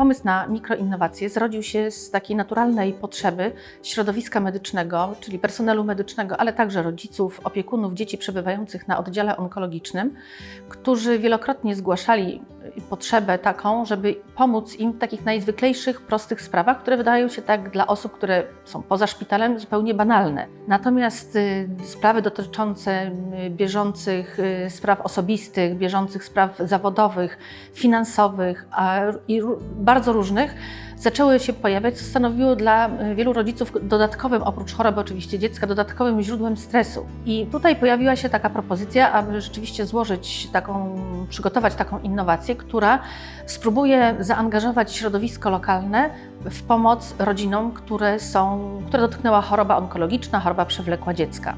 Pomysł na mikroinnowacje zrodził się z takiej naturalnej potrzeby środowiska medycznego, czyli personelu medycznego, ale także rodziców, opiekunów dzieci przebywających na oddziale onkologicznym, którzy wielokrotnie zgłaszali potrzebę taką, żeby pomóc im w takich najzwyklejszych, prostych sprawach, które wydają się tak dla osób, które są poza szpitalem, zupełnie banalne. Natomiast y, sprawy dotyczące y, bieżących y, spraw osobistych, bieżących spraw zawodowych, finansowych i bardzo różnych zaczęły się pojawiać, co stanowiło dla wielu rodziców dodatkowym, oprócz choroby oczywiście dziecka, dodatkowym źródłem stresu. I tutaj pojawiła się taka propozycja, aby rzeczywiście złożyć taką, przygotować taką innowację, która spróbuje zaangażować środowisko lokalne w pomoc rodzinom, które są, które dotknęła choroba onkologiczna, choroba przewlekła dziecka.